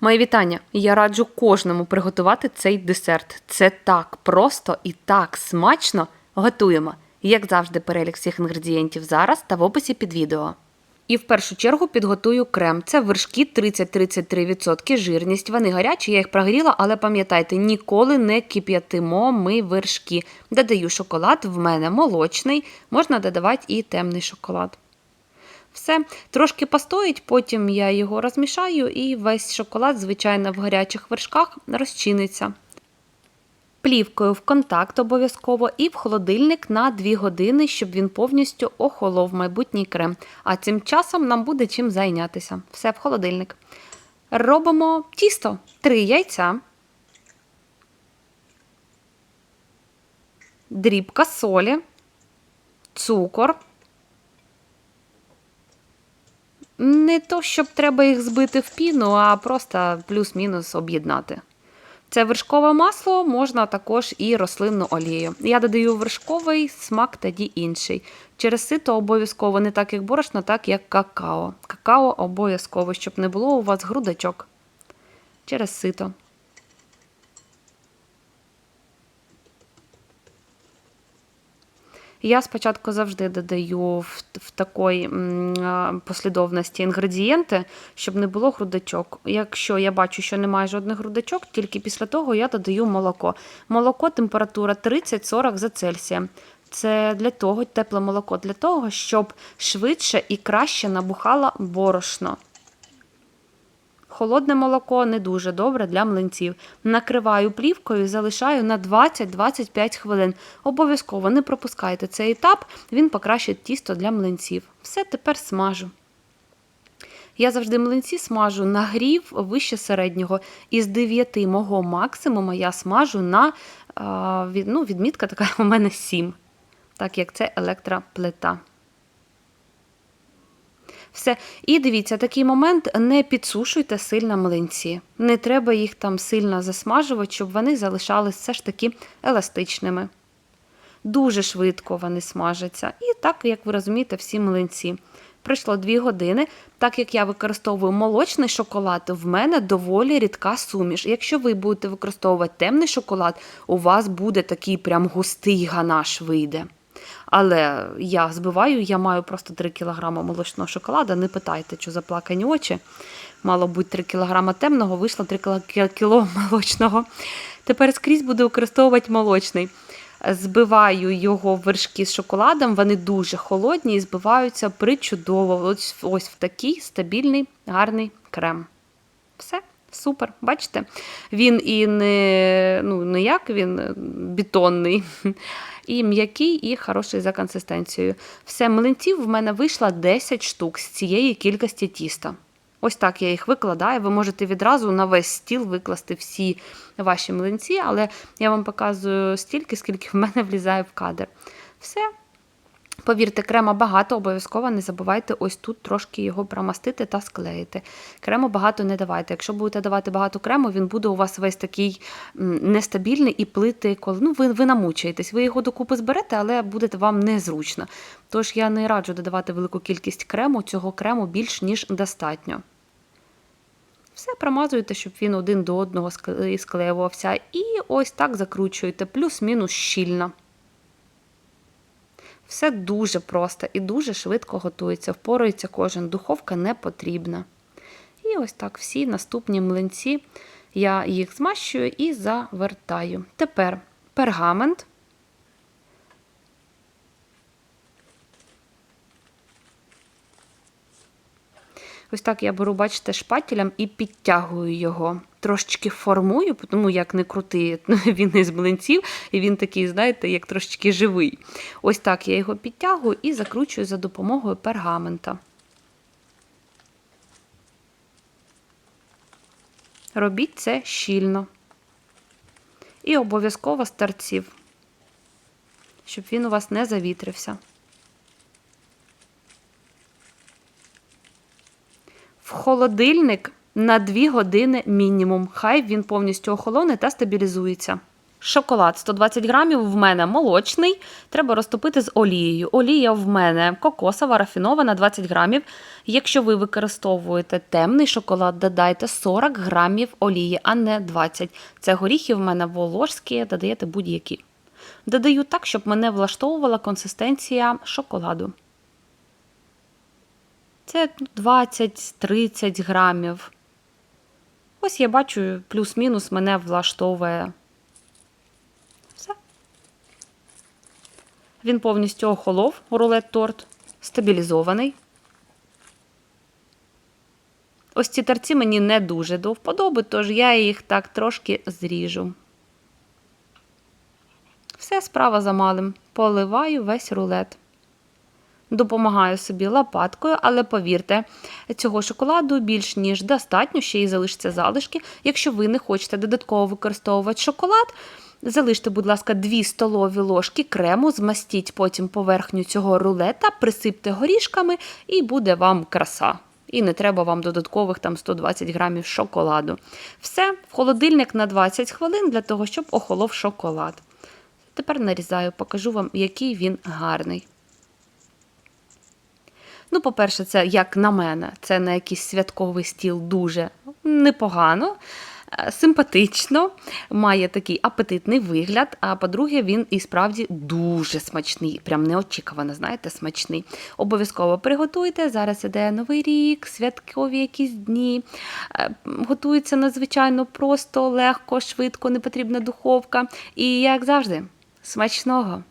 Мої вітання! Я раджу кожному приготувати цей десерт. Це так просто і так смачно. Готуємо. Як завжди, перелік всіх інгредієнтів зараз та в описі під відео. І в першу чергу підготую крем. Це вершки 30-33% жирність. Вони гарячі, я їх прогріла, але пам'ятайте, ніколи не кип'ятимо ми вершки. Додаю шоколад, в мене молочний, можна додавати і темний шоколад. Все, трошки постоїть, потім я його розмішаю і весь шоколад, звичайно, в гарячих вершках розчиниться. Плівкою в контакт обов'язково і в холодильник на 2 години, щоб він повністю охолов майбутній крем. А цим часом нам буде чим зайнятися. Все в холодильник. Робимо тісто, 3 яйця, дрібка солі, цукор. Не то, щоб треба їх збити в піну, а просто плюс-мінус об'єднати. Це вершкове масло, можна також і рослинну олію. Я додаю вершковий смак тоді інший. Через сито обов'язково не так, як борошно, так як какао. Какао обов'язково, щоб не було у вас грудочок. Через сито. Я спочатку завжди додаю в, в такій послідовності інгредієнти, щоб не було грудочок. Якщо я бачу, що немає жодних грудочок, тільки після того я додаю молоко. Молоко температура 30-40 за Цельсієм. Це для того, тепле молоко для того, щоб швидше і краще набухало борошно. Холодне молоко не дуже добре для млинців. Накриваю плівкою і залишаю на 20-25 хвилин. Обов'язково не пропускайте цей етап, він покращить тісто для млинців. Все тепер смажу. Я завжди млинці смажу на грів вище середнього. Із 9 мого максимуму я смажу на ну, відмітка така у мене 7, так як це електроплита. Все. І дивіться, такий момент не підсушуйте сильно млинці. Не треба їх там сильно засмажувати, щоб вони залишались все ж таки еластичними. Дуже швидко вони смажаться. І так, як ви розумієте, всі млинці. Пройшло 2 години. Так як я використовую молочний шоколад, в мене доволі рідка суміш. Якщо ви будете використовувати темний шоколад, у вас буде такий прям густий ганаш вийде. Але я збиваю, я маю просто 3 кг молочного шоколада. Не питайте, що заплакані очі. Мало бути 3 кг темного, вийшло 3 кг молочного. Тепер скрізь буду використовувати молочний. Збиваю його в вершки з шоколадом, вони дуже холодні і збиваються причудово. Ось, ось в такий стабільний, гарний крем. Все. Супер, бачите? Він і не ну, не як він бетонний, і м'який, і хороший за консистенцією. Все, млинців в мене вийшло 10 штук з цієї кількості тіста. Ось так я їх викладаю. Ви можете відразу на весь стіл викласти всі ваші млинці, але я вам показую стільки, скільки в мене влізає в кадр. Все. Повірте, крема багато, обов'язково не забувайте ось тут трошки його промастити та склеїти. Крему багато не давайте. Якщо будете давати багато крему, він буде у вас весь такий нестабільний і плити, коли ну, ви ви намучаєтесь. Ви його докупи зберете, але буде вам незручно. Тож я не раджу додавати велику кількість крему, цього крему більш ніж достатньо. Все промазуєте, щоб він один до одного склеювався. І ось так закручуєте, плюс-мінус щільно. Все дуже просто і дуже швидко готується, впорується кожен, духовка не потрібна. І ось так всі наступні млинці я їх змащую і завертаю. Тепер пергамент. Ось так я беру, бачите, шпателем і підтягую його. Трошечки формую, тому як не крутий, він із млинців, і він такий, знаєте, як трошечки живий. Ось так я його підтягую і закручую за допомогою пергамента. Робіть це щільно. І обов'язково з торців, щоб він у вас не завітрився. В холодильник на 2 години мінімум. Хай він повністю охолоне та стабілізується. Шоколад 120 грамів в мене молочний. Треба розтопити з олією. Олія в мене кокосова, рафінована 20 грамів. Якщо ви використовуєте темний шоколад, додайте 40 грамів олії, а не 20. Це горіхи в мене волошські, додаєте будь-які. Додаю так, щоб мене влаштовувала консистенція шоколаду. Це 20-30 грамів. Ось я бачу, плюс-мінус мене влаштовує. Все. Він повністю охолов, рулет торт, стабілізований. Ось ці тарці мені не дуже до вподоби, тож я їх так трошки зріжу. Все справа за малим. Поливаю весь рулет. Допомагаю собі лопаткою, але повірте, цього шоколаду більш ніж достатньо, ще й залишиться залишки. Якщо ви не хочете додатково використовувати шоколад, залиште, будь ласка, 2 столові ложки крему, змастіть потім поверхню цього рулета, присипте горішками і буде вам краса. І не треба вам додаткових там 120 грамів шоколаду. Все, в холодильник на 20 хвилин для того, щоб охолов шоколад. Тепер нарізаю, покажу вам, який він гарний. Ну, по-перше, це, як на мене, це на якийсь святковий стіл дуже непогано, е, симпатично, має такий апетитний вигляд. А по-друге, він і справді дуже смачний, прям неочікувано, знаєте, смачний. Обов'язково приготуйте. Зараз іде новий рік, святкові якісь дні. Е, Готується надзвичайно просто, легко, швидко, не потрібна духовка. І як завжди, смачного!